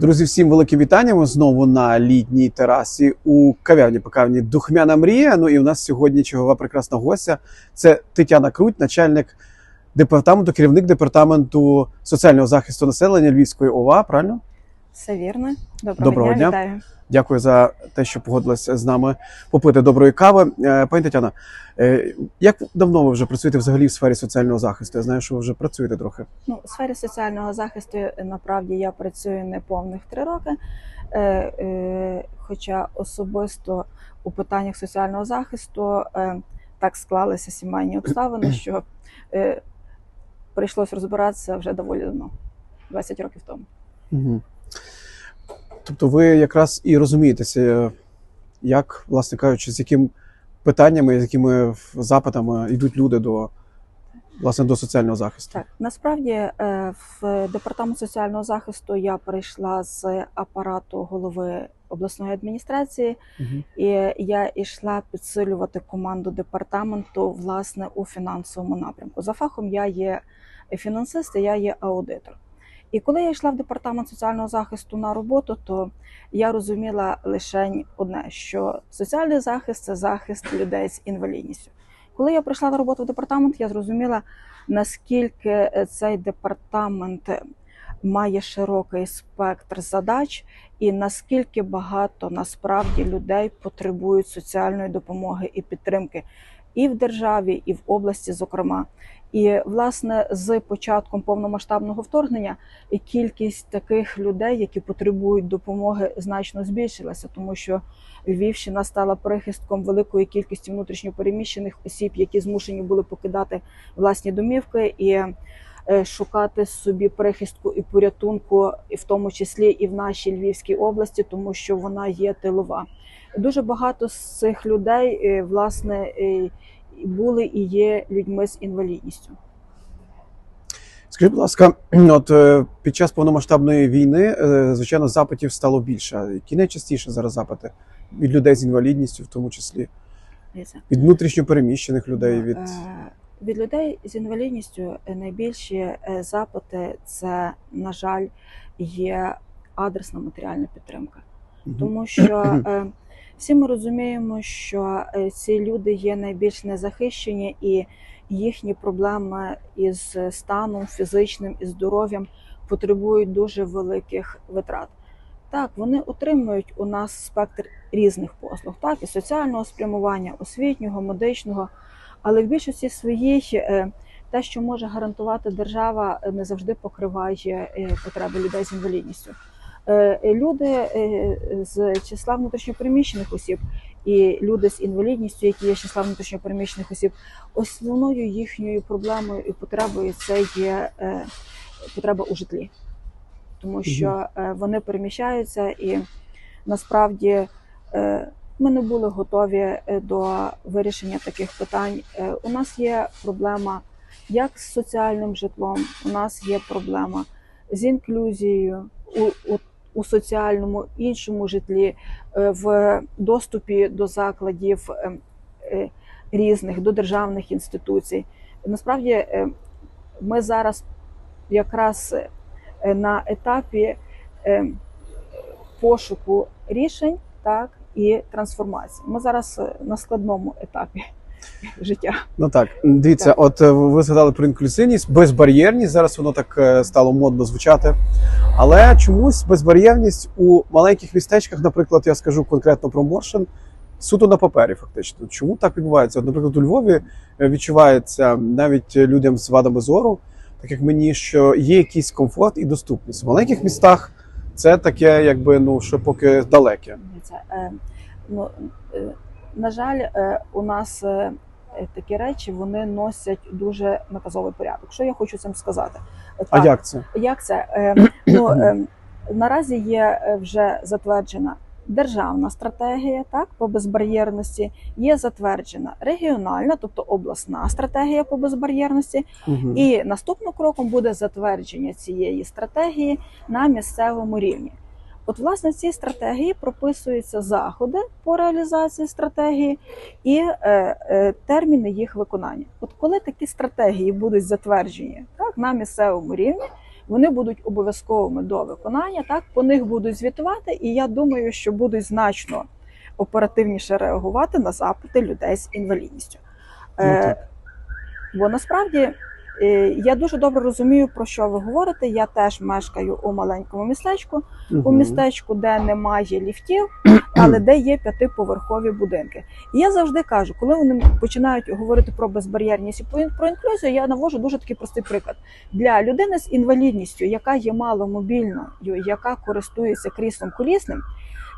Друзі, всім велике вітання. Ми знову на літній терасі у кав'ярні пекарні Духмяна мрія. Ну і у нас сьогодні чергова прекрасна гостя. Це Тетяна Круть, начальник департаменту, керівник департаменту соціального захисту населення Львівської ОВА. Правильно? Все вірно. Доброго, Доброго дня. дня. Вітаю. Дякую за те, що погодилися з нами попити доброї кави. Е, Пані Тетяна, е, як давно ви вже працюєте взагалі в сфері соціального захисту? Я знаю, що ви вже працюєте трохи. Ну, у сфері соціального захисту е, направді я працюю не повних три роки. Хоча особисто у питаннях соціального захисту так склалися сімейні обставини, що прийшлось розбиратися вже доволі давно, 20 років тому. Угу. Тобто ви якраз і розумієтеся, як, власне кажучи, з яким питаннями, з якими запитами йдуть люди до, власне, до соціального захисту. Так, насправді е, в департамент соціального захисту я прийшла з апарату голови обласної адміністрації. Угу. І я йшла підсилювати команду департаменту власне у фінансовому напрямку. За фахом я є фінансист, і я є аудитор. І коли я йшла в департамент соціального захисту на роботу, то я розуміла лише одне: що соціальний захист це захист людей з інвалідністю. Коли я прийшла на роботу в департамент, я зрозуміла, наскільки цей департамент має широкий спектр задач, і наскільки багато насправді людей потребують соціальної допомоги і підтримки і в державі, і в області, зокрема. І власне з початком повномасштабного вторгнення кількість таких людей, які потребують допомоги, значно збільшилася, тому що Львівщина стала прихистком великої кількості внутрішньопереміщених осіб, які змушені були покидати власні домівки і е, шукати собі прихистку і порятунку, і в тому числі і в нашій Львівській області, тому що вона є тилова. Дуже багато з цих людей е, власне е, були і є людьми з інвалідністю. Скажіть, будь ласка, от е, під час повномасштабної війни, звичайно, запитів стало більше. Які найчастіше зараз запити від людей з інвалідністю, в тому числі від внутрішньопереміщених людей, від від людей з інвалідністю найбільші запити це, на жаль, є адресна матеріальна підтримка. Тому що всі ми розуміємо, що е, ці люди є найбільш незахищені, і їхні проблеми із станом фізичним і здоров'ям потребують дуже великих витрат. Так, вони отримують у нас спектр різних послуг, так і соціального спрямування, освітнього, медичного. Але в більшості своїй е, те, що може гарантувати держава, е, не завжди покриває потреби людей з інвалідністю. Е, е, Люди е, з числа внутрішньопереміщених осіб і люди з інвалідністю, які є з числа внутрішньопереміщених осіб, основною їхньою проблемою і потребою це є потреба у житлі, тому що вони переміщаються і насправді ми не були готові до вирішення таких питань. У нас є проблема як з соціальним житлом, у нас є проблема з інклюзією. У, у, у соціальному іншому житлі, е, в доступі до закладів е, е, різних, до державних інституцій. Насправді ми зараз якраз на етапі пошуку рішень, так і трансформації. Ми зараз на складному етапі життя. Ну так, дивіться, Так. от е, ви згадали про інклюзивність, безбар'єрність. Зараз воно так е, стало модно звучати. Але чомусь безбар'єрність у маленьких містечках, наприклад, я скажу конкретно про Моршин, суто на папері, фактично. Чому так відбувається? От, наприклад, у Львові е, відчувається навіть людям з вадами зору, так як мені, що є якийсь комфорт і доступність. В маленьких містах це таке, якби ну що поки далеке. Це, е, ну, е, на жаль, е, у нас е, е, такі речі вони носять дуже наказовий порядок. Що я хочу цим сказати? А як це? Як це? Ну, наразі є вже затверджена державна стратегія так, по безбар'єрності, є затверджена регіональна, тобто обласна стратегія по безбар'єрності, Мгм. і наступним кроком буде затвердження цієї стратегії на місцевому рівні. От, власне, в цій стратегії прописуються заходи по реалізації стратегії і е, е, терміни їх виконання. От коли такі стратегії будуть затверджені так, на місцевому рівні, вони будуть обов'язковими до виконання. Так по них будуть звітувати, і я думаю, що будуть значно оперативніше реагувати на запити людей з інвалідністю. Ну, Е. Бо насправді я дуже добре розумію, про що ви говорите. Я теж мешкаю у маленькому містечку, у містечку, де немає ліфтів, але де є п'ятиповерхові будинки. І я завжди кажу, коли вони починають говорити про безбар'єрність і про про інклюзію, я навожу дуже такий простий приклад для людини з інвалідністю, яка є маломобільною, яка користується кріслом колісним,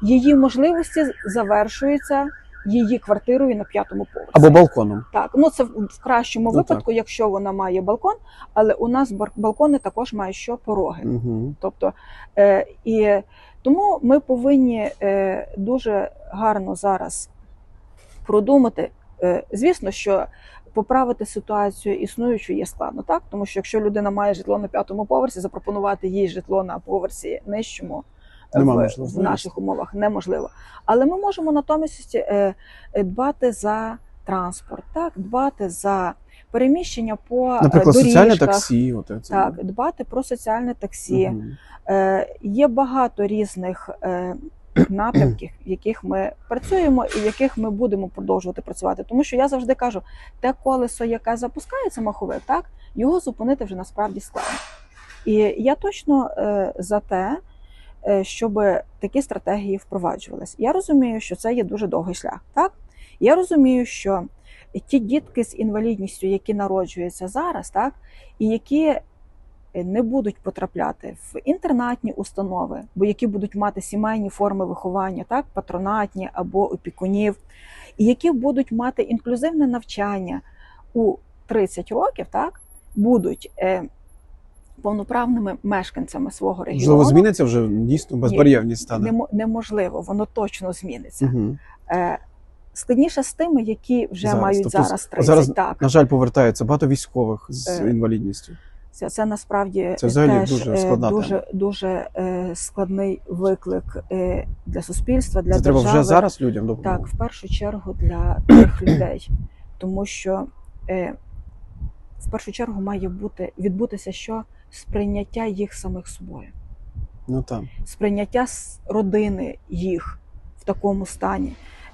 її можливості завершуються її квартирою на п'ятому поверсі. Або балконом. Так, ну це в кращому Ну, випадку, якщо вона має балкон, але у нас бар- балкони також мають що пороги. Угу. Тобто, е, і тому ми повинні е, дуже гарно зараз продумати. Е, звісно, що поправити ситуацію існуючу є складно, так тому що якщо людина має житло на п'ятому поверсі, запропонувати їй житло на поверсі нижчому. Нема В, в наших умовах неможливо, але ми можемо натомість е, е, дбати за транспорт, так дбати за переміщення по е, Наприклад, доріжках, соціальне таксі. От це. так, дбати про соціальне таксі. Е, є багато різних е, напрямків, в яких ми працюємо і в яких ми будемо продовжувати працювати. Тому що я завжди кажу, те колесо, яке запускається маховик, так його зупинити вже насправді складно. І я точно е, за те, щоб такі стратегії впроваджувалися. Я розумію, що це є дуже довгий шлях. Так я розумію, що ті дітки з інвалідністю, які народжуються зараз, так і які не будуть потрапляти в інтернатні установи, бо які будуть мати сімейні форми виховання, так патронатні або опікунів, і які будуть мати інклюзивне навчання у 30 років, так будуть е, повноправними мешканцями свого регіону. Можливо, зміниться вже дійсно безбар'єрність стане. Неможливо, воно точно зміниться. Угу. Е, складніше з тими, які вже Зараз. мають Тобто, зараз 30. зараз, так. На жаль, повертається багато військових з Е, інвалідністю. Це, це насправді Це теж дуже е, складна дуже, дуже е, складний виклик е, для суспільства, для Це треба вже зараз людям допомогти. Так, в першу чергу для тих людей, тому що е, в першу чергу має бути відбутися що сприйняття їх самих собою, Ну так. сприйняття родини їх в такому стані,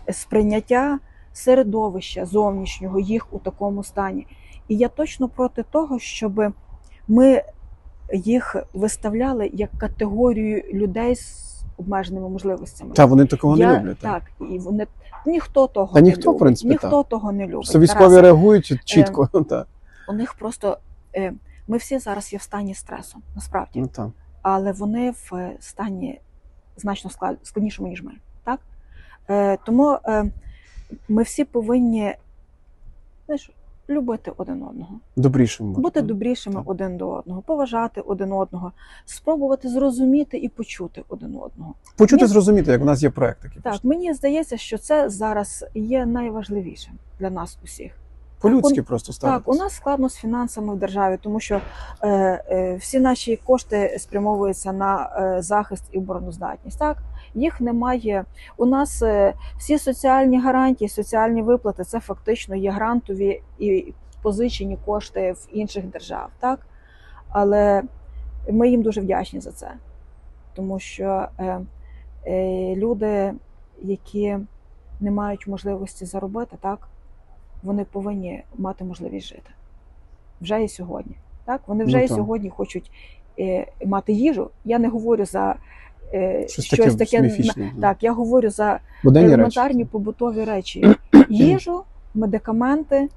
е, сприйняття середовища зовнішнього їх у такому стані. І я точно проти того, щоб ми їх виставляли як категорію людей з обмеженими можливостями. Та вони такого Я- не люблять. Так. Так, і вони ніхто того Та не ніхто, в любить. принципі, ніхто того не любить. Військові реагують чітко. так. у них просто е, ми всі зараз є в стані стресу, насправді, Ну, так. але вони в е, стані значно склад- складнішому, ніж ми. Так? Е, тому е, ми всі повинні знаєш, любити один одного, Добрішим. бути добрішими Так. один до одного, поважати один одного, спробувати зрозуміти і почути один одного. Почути, Ні. зрозуміти, як у нас є проект такий. Так, мені здається, що це зараз є найважливішим для нас усіх. По-людськи просто ставитися. Так, у нас складно з фінансами в державі, тому що е, е, всі наші кошти спрямовуються на е, захист і обороноздатність. Так, їх немає. У нас е, всі соціальні гарантії, соціальні виплати це фактично є грантові і позичені кошти в інших держав. Так, але ми їм дуже вдячні за це, тому що е, е, люди, які не мають можливості заробити, так вони повинні мати можливість жити вже і сьогодні. Так, вони вже Ну, і сьогодні хочуть е, мати їжу. Я не говорю за е, Щось щось, таке таке. на- Так, я говорю за Буденні елементарні речі. побутові речі: їжу, медикаменти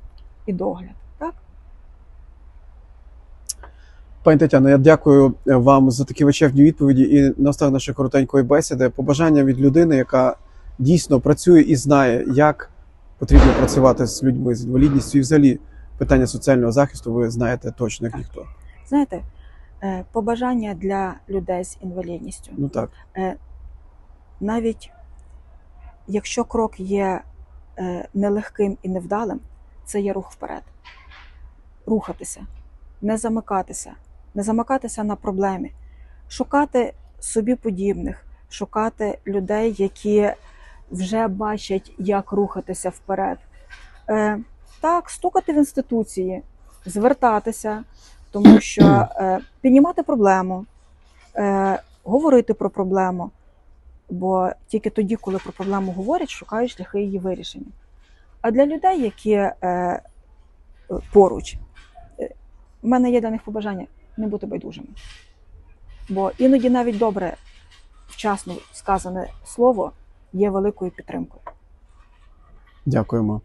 і догляд. Так, Пані Тетяно, я дякую е, вам за такі вичерпні відповіді і наостанок нашої коротенької бесіди. Побажання від людини, яка дійсно працює і знає, як потрібно працювати з людьми з інвалідністю, і взагалі питання соціального захисту ви знаєте точно як ніхто. знаєте, е, побажання для людей з інвалідністю. Ну так, навіть якщо крок є е, нелегким і невдалим, це є рух вперед. Рухатися, не замикатися, не замикатися на проблемі, шукати собі подібних, шукати людей, які вже бачать, як рухатися вперед. Е, так, стукати в інституції, звертатися, Тому що е, піднімати проблему, е, говорити про проблему, бо тільки тоді, коли про проблему говорять, шукають шляхи її вирішення. А для людей, які е, поруч, е, в мене є для них побажання не бути байдужими. Бо іноді навіть добре, вчасно сказане слово є великою підтримкою. Дякуємо.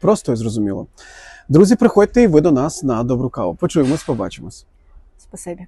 Просто і зрозуміло. Друзі, приходьте і ви до нас на добру каву. Почуємось, побачимось. Спасибі.